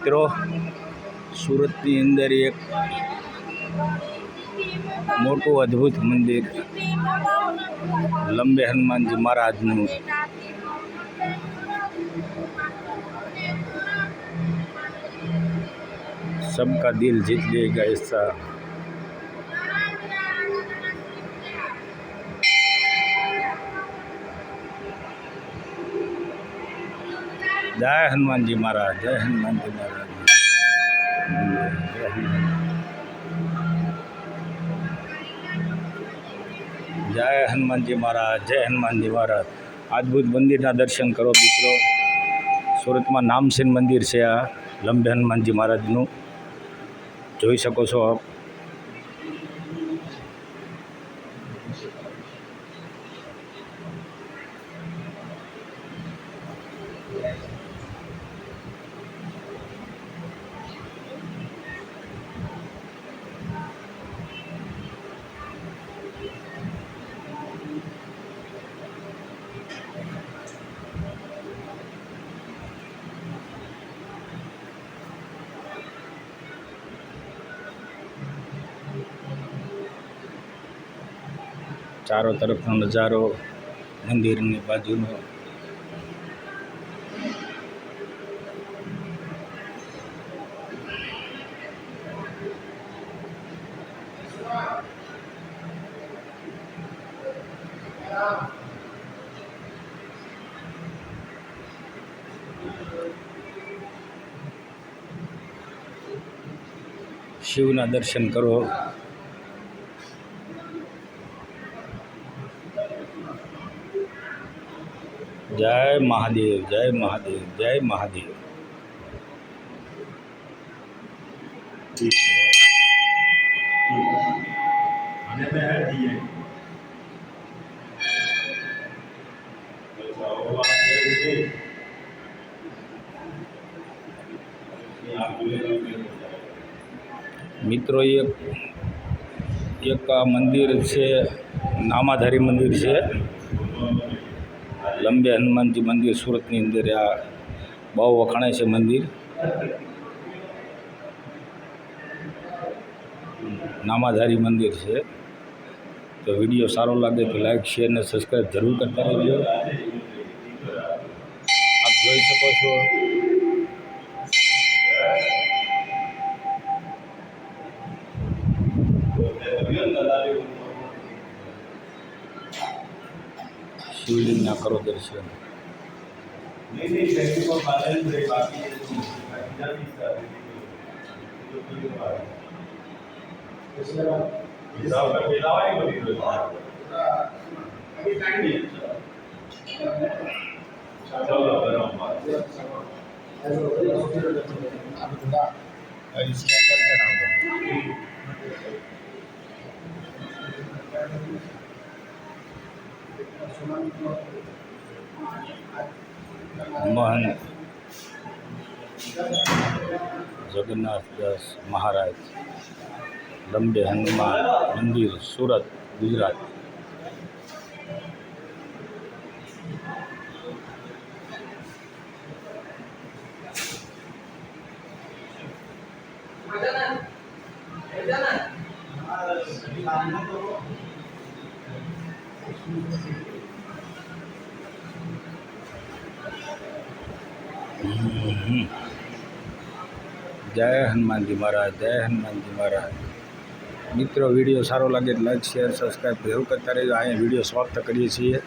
મિત્રો, સુરતની અંદર એક મોટું અદ્ભુત મંદિર, લંબે હનુમાનજી મહારાજનું. સબકા દિલ જીત લેગા એસા जय हनुमान जी महाराज जय हनुमान जी महाराज जय हनुमान જય હનુમાનજી મહારાજ જય હનુમાનજી મહારાજ અદ્ભુત મંદિરના દર્શન કરો મિત્રો સુરતમાં નામસેન મંદિર છે આ લંબે હનુમાનજી મહારાજનું જોઈ શકો છો આપ ચારો તરફનો નજારો મંદિરની બાજુનો શિવના દર્શન કરો જય મહાદેવ જય મહાદેવ જય મહાદેવ आने में है दिए મિત્રો એક એક આ મંદિર છે નામાધારી મંદિર છે લંબે હનુમાનજી મંદિર સુરતની અંદર આ બહુ વખણાય છે મંદિર. નામાધારી મંદિર છે. તો વીડિયો સારો લાગે તો લાઈક, શેર ને સબસ્ક્રાઈબ જરૂર કરતા રહેજો. આપ જોઈ શકો છો. શિવલિંગના કરો દર્શન नहीं नहीं टैक्सी को बैलेंस है बाकी ये तो इधर भी कर જય હનુમાનજી મહારાજ જય હનુમાનજી મહારાજ મિત્રો વિડીયો સારો લાગે તો લાઈક શેર સબસ્ક્રાઈબ જરૂર કરતા રહેજો અહીંયા વિડીયો સમાપ્ત કરીએ છીએ